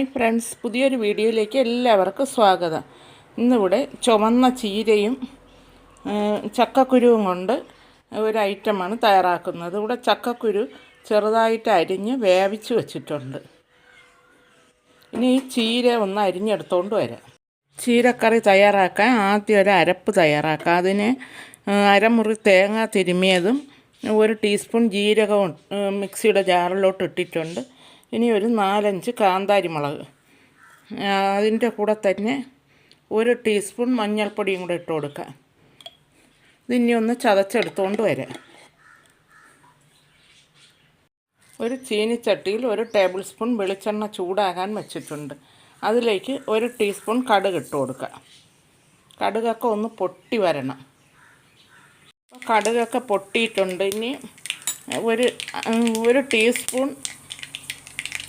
Hi friends പുതിയൊരു വീഡിയോയിലേക്ക് എല്ലാവർക്കും സ്വാഗതം. ഇന്നിവിടെ ചുമന്ന ചീരയും ചക്കക്കുരുവും കൊണ്ട് ഒരു ഐറ്റമാണ് തയ്യാറാക്കുന്നത്. ഇവിടെ ചക്കക്കുരു ചെറുതായിട്ട് അരിഞ്ഞ് വേവിച്ച് വെച്ചിട്ടുണ്ട്. ഇനി ഈ ചീര ഒന്ന് അരിഞ്ഞെടുത്തോണ്ട് വരാം. ചീരക്കറി തയ്യാറാക്കാൻ ആദ്യം ഒരു അരപ്പ് തയ്യാറാക്കാം. അതിന് അരമുറി തേങ്ങ തിരുമിയതും ഒരു ടീസ്പൂൺ ജീരകവും മിക്സിയുടെ ജാറിലോട്ട് ഇട്ടിട്ടുണ്ട്. ഇനി ഒരു നാലഞ്ച് കാന്താരി മുളക് അതിന്റെ കൂടെ തന്നെ ഒരു ടീസ്പൂൺ മഞ്ഞൾപ്പൊടിയും കൂടെ ഇട്ട് കൊടുക്കാം. ഇതിനി ഒന്ന് ചതച്ചെടുത്തുകൊണ്ട് വരാം. ഒരു ചീനിച്ചട്ടിയിൽ ഒരു ടേബിൾ സ്പൂൺ വെളിച്ചെണ്ണ ചൂടാകാൻ വെച്ചിട്ടുണ്ട്. അതിലേക്ക് ഒരു ടീസ്പൂൺ കടുക് ഇട്ട് കൊടുക്കുക കടുകൊക്കെ ഒന്ന് പൊട്ടി വരണം. കടുകൊക്കെ പൊട്ടിയിട്ടുണ്ട്. ഇനി ഒരു ഒരു ടീസ്പൂൺ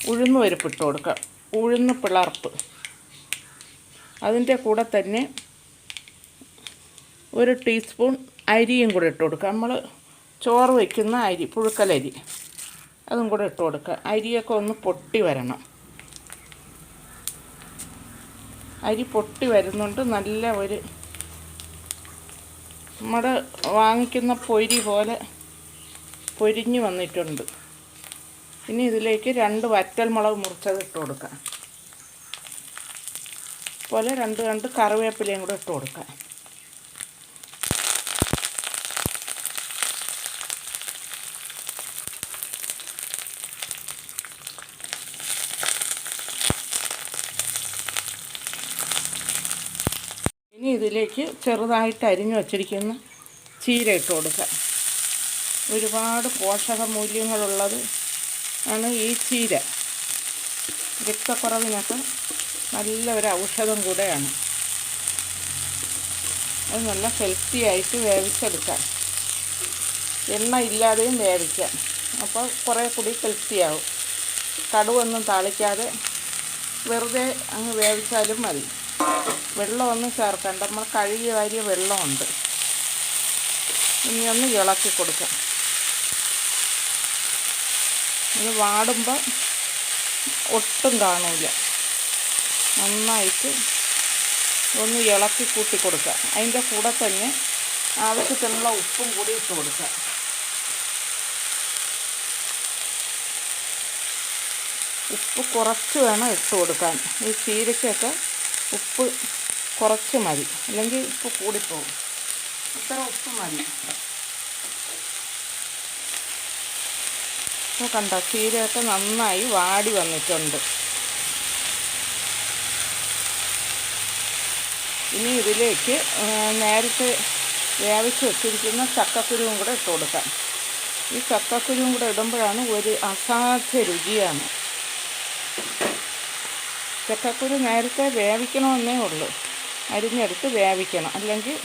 ഉഴുന്ന് പരിപ്പ് ഇട്ട് കൊടുക്കുക. ഉഴുന്ന് പിളർപ്പ്. അതിന്റെ കൂടെ തന്നെ ഒരു ടീസ്പൂൺ അരിയും കൂടെ ഇട്ട് കൊടുക്കുക. നമ്മൾ ചോറ് വയ്ക്കുന്ന അരി പുഴുക്കലരി അതും കൂടെ ഇട്ട് കൊടുക്കുക. അരിയൊക്കെ ഒന്ന് പൊട്ടി വരണം. അരി പൊട്ടി വരുന്നുണ്ട്. നല്ല ഒരു നമ്മുടെ വാങ്ങിക്കുന്ന പൊരി പോലെ പൊരിഞ്ഞ് വന്നിട്ടുണ്ട്. ഇനി ഇതിലേക്ക് രണ്ട് വറ്റൽ മുളക് മുറിച്ചത് ഇട്ട് കൊടുക്കാം. പോലെ രണ്ട് രണ്ട് കറിവേപ്പിലയും കൂടെ ഇട്ട് കൊടുക്കാം. ഇനി ഇതിലേക്ക് ചെറുതായിട്ട് അരിഞ്ഞു വച്ചിരിക്കുന്ന ചീര ഇട്ട് കൊടുക്കാം. ഒരുപാട് പോഷക മൂല്യങ്ങളുള്ളത് ആണ് ഈ ചീര. രക്തക്കുറവിനൊക്കെ നല്ല ഒരു ഔഷധം കൂടെയാണ്. അത് നല്ല ഹെൽത്തി ആയിട്ട് വേവിച്ചെടുക്കാം. എണ്ണ ഇല്ലാതെയും വേവിക്കാം. അപ്പോൾ കുറേ കൂടി ഹെൽത്തിയാവും കടുവൊന്നും താളിക്കാതെ വെറുതെ അങ്ങ് വേവിച്ചാലും മതി. വെള്ളമൊന്നും ചേർക്കണ്ട. നമ്മൾ കഴുകി വാരിയ വെള്ളമുണ്ട്. ഇനി ഒന്ന് ഇളക്കി കൊടുക്കാം. ഇത് വാടുമ്പോൾ ഒട്ടും കാണില്ല നന്നായിട്ട് ഒന്ന് ഇളക്കി കൂട്ടി കൊടുക്കുക. അതിന്റെ കൂടെ തന്നെ ആവശ്യത്തിനുള്ള ഉപ്പും കൂടി ഇട്ട് കൊടുക്കുക. ഉപ്പ് കുറച്ച് വേണം ഇട്ട് കൊടുക്കാൻ. ഈ ചീരയ്ക്കൊക്കെ ഉപ്പ് കുറച്ച് മതി. അല്ലെങ്കിൽ ഉപ്പ് കൂടിപ്പോകും ഇത്ര ഉപ്പ് മതി. ഇപ്പോൾ കണ്ടോ? ചീരയൊക്കെ നന്നായി വാടി വന്നിട്ടുണ്ട്. ഇനി ഇതിലേക്ക് നേരത്തെ വേവിച്ച് വെച്ചിരിക്കുന്ന ചക്കക്കുരുവും കൂടെ ഇട്ട് കൊടുക്കാം. ഈ ചക്കക്കുരുവും കൂടെ ഇടുമ്പോഴാണ് ഒരു അസാധ്യ രുചിയാണ്. ചക്കക്കുരു നേരത്തെ വേവിക്കണമെന്നേ ഉള്ളൂ. അരിഞ്ഞെടുത്ത് വേവിക്കണം. അല്ലെങ്കിൽ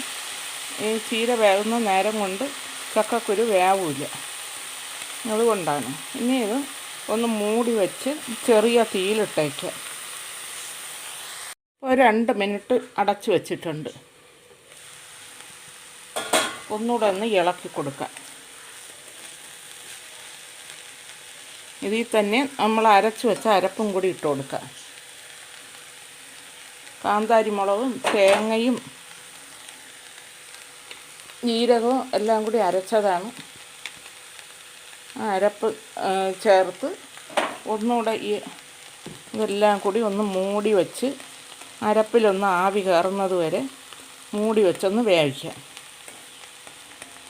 ഈ ചീര വേകുന്ന നേരം കൊണ്ട് ചക്കക്കുരു വേവില്ല അതുകൊണ്ടാണ്. ഇനി ഇത് ഒന്ന് മൂടി വെച്ച് ചെറിയ തീയിലിട്ടേക്കുക. ഇപ്പോൾ രണ്ട് മിനിറ്റ് അടച്ചു വെച്ചിട്ടുണ്ട്. ഒന്നുകൂടെ ഒന്ന് ഇളക്കി കൊടുക്കാം ഇതിൽ തന്നെ നമ്മൾ അരച്ച് വെച്ച അരപ്പും കൂടി ഇട്ട് കൊടുക്കാം കാന്താരി മുളകും തേങ്ങയും ജീരകവും എല്ലാം കൂടി അരച്ചതാണ്. അരപ്പ് ചേർത്ത് ഒന്നുകൂടെ ഈ ഇതെല്ലാം കൂടി ഒന്ന് മൂടി വച്ച് അരപ്പിലൊന്ന് ആവി കയറുന്നത് വരെ മൂടി വെച്ചൊന്ന് വേവിക്കാം.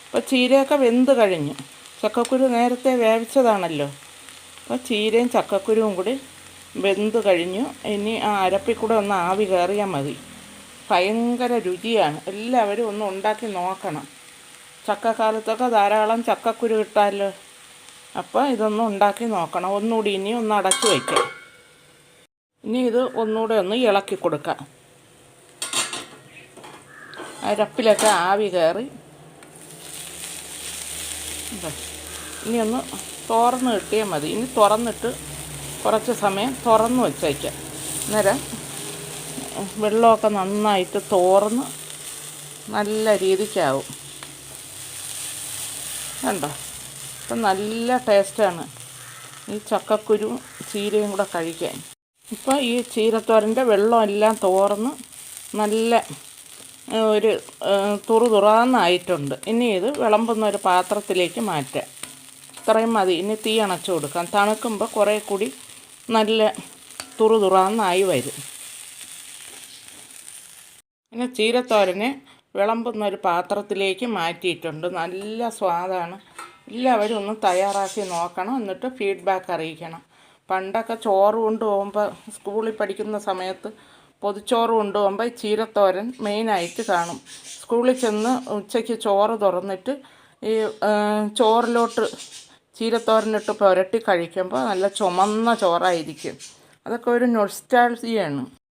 അപ്പോൾ ചീരയൊക്കെ വെന്ത് കഴിഞ്ഞു. ചക്കക്കുരു നേരത്തെ വേവിച്ചതാണല്ലോ. അപ്പോൾ ചീരയും ചക്കക്കുരുവും കൂടി വെന്ത് കഴിഞ്ഞു. ഇനി ആ അരപ്പിൽ കൂടെ ഒന്ന് ആവി കയറിയാൽ മതി. ഭയങ്കര രുചിയാണ്. എല്ലാവരും ഒന്ന് ഉണ്ടാക്കി നോക്കണം. ചക്കക്കാലത്തൊക്കെ ധാരാളം ചക്കക്കുരു കിട്ടാമല്ലോ അപ്പോൾ ഇതൊന്ന് ഉണ്ടാക്കി നോക്കണം. ഒന്നുകൂടി ഇനി ഒന്ന് അടച്ച് വയ്ക്കാം. ഇനി ഇത് ഒന്നുകൂടെ ഒന്ന് ഇളക്കി കൊടുക്കാം. അരപ്പിലൊക്കെ ആവി കയറി. ഇനി ഒന്ന് തുറന്ന് കിട്ടിയാൽ മതി. ഇനി തുറന്നിട്ട് കുറച്ച് സമയം തുറന്ന് വെച്ചേക്കാം. അന്നേരം വെള്ളമൊക്കെ നന്നായിട്ട് തോർന്ന് നല്ല രീതിക്കാവും. കണ്ടോ? ഇപ്പം നല്ല ടേസ്റ്റാണ്. ഈ ചക്കക്കുരു ചീരയും കൂടെ കഴിക്കാൻ. ഇപ്പോൾ ഈ ചീരത്തോരന്റെ വെള്ളം എല്ലാം തോർന്ന് നല്ല ഒരു തുറു തുറാന്നായിട്ടുണ്ട്. ഇനി ഇത് വിളമ്പുന്ന ഒരു പാത്രത്തിലേക്ക് മാറ്റാം. ഇത്രയും മതി. ഇനി തീ അണച്ചു കൊടുക്കാം. തണുക്കുമ്പോൾ കുറേ കൂടി നല്ല തുറു തുറാന്നായി വരും. ഇനി ചീരത്തോരനെ വിളമ്പുന്ന ഒരു പാത്രത്തിലേക്ക് മാറ്റിയിട്ടുണ്ട്. നല്ല സ്വാദാണ്. എല്ലാവരും ഒന്ന് തയ്യാറാക്കി നോക്കണം എന്നിട്ട് ഫീഡ്ബാക്ക് അറിയിക്കണം. പണ്ടൊക്കെ ചോറ് കൊണ്ടുപോകുമ്പോൾ സ്കൂളിൽ പഠിക്കുന്ന സമയത്ത് പൊതിച്ചോറ് കൊണ്ടുപോകുമ്പോൾ ചീരത്തോരൻ മെയിനായിട്ട് കാണും. സ്കൂളിൽ ചെന്ന് ഉച്ചയ്ക്ക് ചോറ് തുറന്നിട്ട് ഈ ചോറിലോട്ട് ചീരത്തോരനിട്ട് പുരട്ടി കഴിക്കുമ്പോൾ നല്ല ചുമന്ന ചോറായിരിക്കും. അതൊക്കെ ഒരു നൊസ്റ്റാൾജിയാണ്